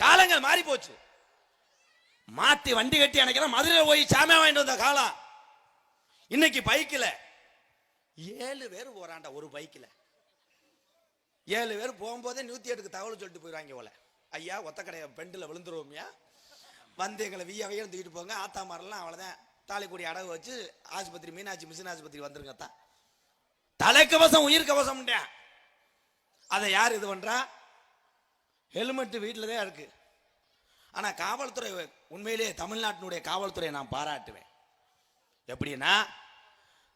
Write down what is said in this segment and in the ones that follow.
காலங்கள் மாறி போச்சு. மாத்தி வண்டி கட்டி அணைக்கலாம் மதுரையில் போய் சாமியா வாங்கிட்டு வந்த காலம் இன்னைக்கு பைக்கில் ஏழு பேர் போறான்டா ஒரு பைக்கில். ஏழு பேர் போகும்போதே நூத்தி எட்டுக்கு தகவல் சொல்லிட்டு போயிடுவாங்க போல ஐயா ஒத்த கடையை பெண்டில் விழுந்துருவோம்யா. வந்து எங்களை விய வைய தூக்கிட்டு போங்க. ஆத்தா மரம்லாம் அவ்வளோதான் தாலிக்குடி அடகு வச்சு ஆஸ்பத்திரி மீனாட்சி மிஷின் ஆஸ்பத்திரி வந்துருங்க தான் தலைக்கவசம் உயிர் கவசம் அதை யார் இது பண்ணுறா ஹெல்மெட்டு வீட்டில் தான் இருக்குது ஆனால் காவல்துறை உண்மையிலேயே தமிழ்நாட்டினுடைய காவல்துறையை நான் பாராட்டுவேன். எப்படின்னா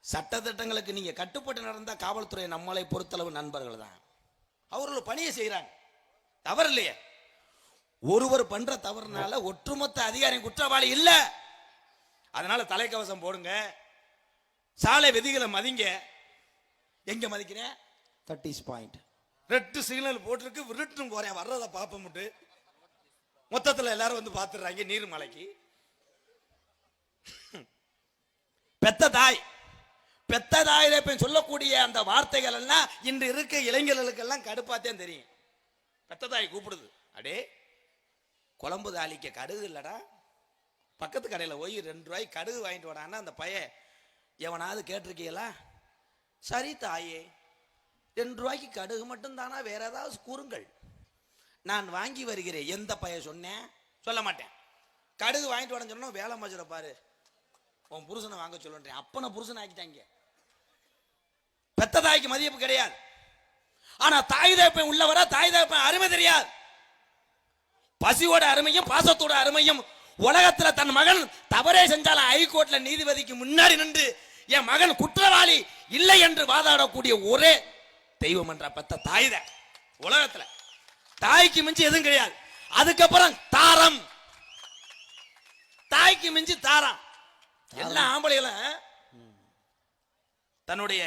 சட்டத்திட்டங்களுக்கு நீங்கள் கட்டுப்பட்டு நடந்த காவல்துறை நம்மளை பொறுத்தளவு நண்பர்கள் தான். அவர்கள் பணியை செய்கிறாங்க தவறு இல்லையே. ஒருவர் பண்ற தவறுனால ஒட்டுமொத்த அதிகாரி குற்றவாளி இல்லை. அதனால தலைக்கவசம் போடுங்க. சாலை விதிகளை மதிங்க. எங்க மதிக்கிறேன்? That is point red signal போட்டிருக்கு விருட்டும் போறேன். வர்றதை பார்ப்போம்ட்டு மொத்தத்தில் எல்லாரும் வந்து பார்த்துடுறாங்க நீர்மலைக்கு பெத்த தாய். பெத்த தாயில இப்ப சொல்லக்கூடிய அந்த வார்த்தைகள் எல்லாம் இன்று இருக்க இளைஞர்களுக்கெல்லாம் கடுப்பாத்தான் தெரியும். பெத்த தாய் கூப்பிடுது. அடே குழம்பு தாளிக்க கடுகு இல்லடா. பக்கத்து கடையில் போய் ரெண்டு ரூபாய்க்கு கடுகு வாங்கிட்டு வரான்னா அந்த பையன் எவனாவது கேட்டிருக்கீங்களா? சரி தாயே. ரெண்டு ரூபாய்க்கு கடுகு மட்டும் தானா வேற ஏதாவது கூறுங்கள். நான் வாங்கி வருகிறேன். எந்த பையன் சொன்னேன்? சொல்ல மாட்டேன். கடுகு வாங்கிட்டு வரேன்னு சொன்னா வேலை மஜரை பாரு. உன் புருஷனை வாங்க சொல்லுன்றேன். அப்பனை புருஷன் ஆக்கிட்டாங்க. பெத்த தாய்க்கு மதிப்பு கிடையாது. ஆனா தாய் தகப்பன் உள்ளவர தாய் தகப்பன் அருமை தெரியாது. பசியோட அருமையும் பாசத்தோட அருமையும் உலகத்துல தன் மகன் தவறே செஞ்சாலும் ஹைகோர்ட்ல நீதிபதிக்கு முன்னாடி நின்று என் மகன் குற்றவாளி இல்லை என்று வாதாடக்கூடிய ஒரே தெய்வம் என்ற பெத்த தாய் தான். உலகத்துல. தாய்க்கு மிஞ்சி எதுவும் கிடையாது. அதுக்கப்புறம் தாரம். தாய்க்கு மிஞ்சி தாரம். எல்லா ஆம்பளைகளும் தன்னுடைய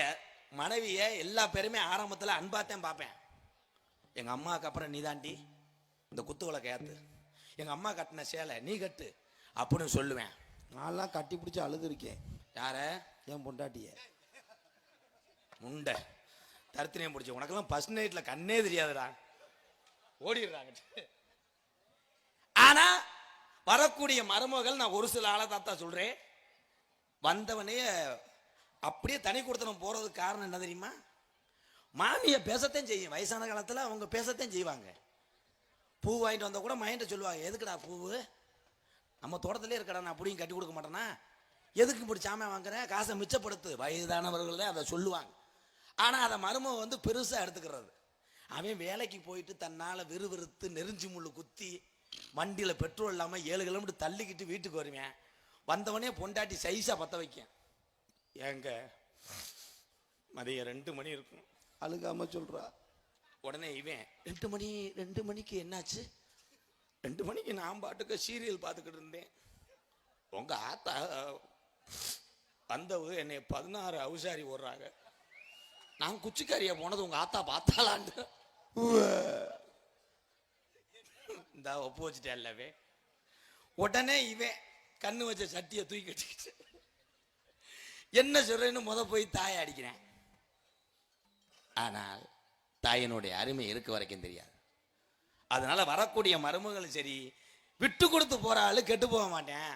மனைவிய எல்லா பேருமே ஆரம்பத்துல அன்பாத்தான் பார்ப்பேன். எங்க அம்மாவுக்கு அப்புறம் நீதாண்டி இந்த குத்து விளக்க ஏத்து. எங்க அம்மா கட்டின சேலை நீ கட்டு அப்படின்னு சொல்லுவேன். நான்லாம் கட்டி பிடிச்சி அழுதுருக்கேன். யார? என் பொண்டாட்டிய. முண்டை. தருத்தினியம் பிடிச்சி. உனக்கெல்லாம் ஃபர்ஸ்ட் நைட்டில் கண்ணே தெரியாதுடா. ஓடிடுறாங்க. ஆனால் வரக்கூடிய மருமகள் நான் ஒரு சில ஆளை தாத்தா சொல்கிறேன் வந்தவனே அப்படியே தனி கொடுத்தனம் போகிறதுக்கு காரணம் என்ன தெரியுமா? மாமியை பேசத்தான் செய்யும். வயசான காலத்தில் அவங்க பேசத்தான் செய்வாங்க. பூ வாங்கிட்டு வந்தால் கூட மைண்ட்டை சொல்லுவாங்க எதுக்குடா பூவு நம்ம தோட்டத்திலே இருக்கடா நான் அப்படியும் கட்டி கொடுக்க மாட்டேனா? எதுக்கு இப்படி சாமியை வாங்குறேன் காசை மிச்சப்படுத்து. வயதானவர்கள் தான் அதை சொல்லுவாங்க. ஆனால் அதை மருமக வந்து பெருசாக எடுத்துக்கிறது. அவன் வேலைக்கு போயிட்டு தன்னால் விறுவிறுத்து நெருஞ்சி முள்ளு குத்தி வண்டியில் பெட்ரோல் இல்லாமல் ஏழு கிலோமீட்டர் தள்ளிக்கிட்டு வீட்டுக்கு வருவேன். வந்தவனே பொண்டாட்டி சைஸாக பற்ற வைக்கேன் ஏங்க மதியம் ரெண்டு மணி இருக்கும். அழுகாம சொல்றா. உடனே இவன் ரெண்டு மணி ரெண்டு மணிக்கு என்னாச்சு? ரெண்டு மணிக்கு நான் பாட்டுக்கு சீரியல் பார்த்துக்கிட்டு இருந்தேன். உங்க ஆத்தா வந்தவு என்னை பதினாறு அவுசாரி ஓடுறாங்க. நான் குச்சிக்காரியா போனது உங்க ஆத்தா பார்த்தாலான்னு இந்த ஒப்பு வச்சுட்டேன் அல்லவே உடனே இவன் கண்ணு வச்ச சட்டியை தூக்கி கட்டிக்கிட்டு. என்ன சொல்றேன்னு முத போய் தாயை அடிக்கிறேன். ஆனால் தாயினுடைய அருமை இருக்க வரைக்கும் தெரியாது. அதனால வரக்கூடிய மருமகளும் சரி விட்டு கொடுத்து போற ஆளு கெட்டு போக மாட்டேன்.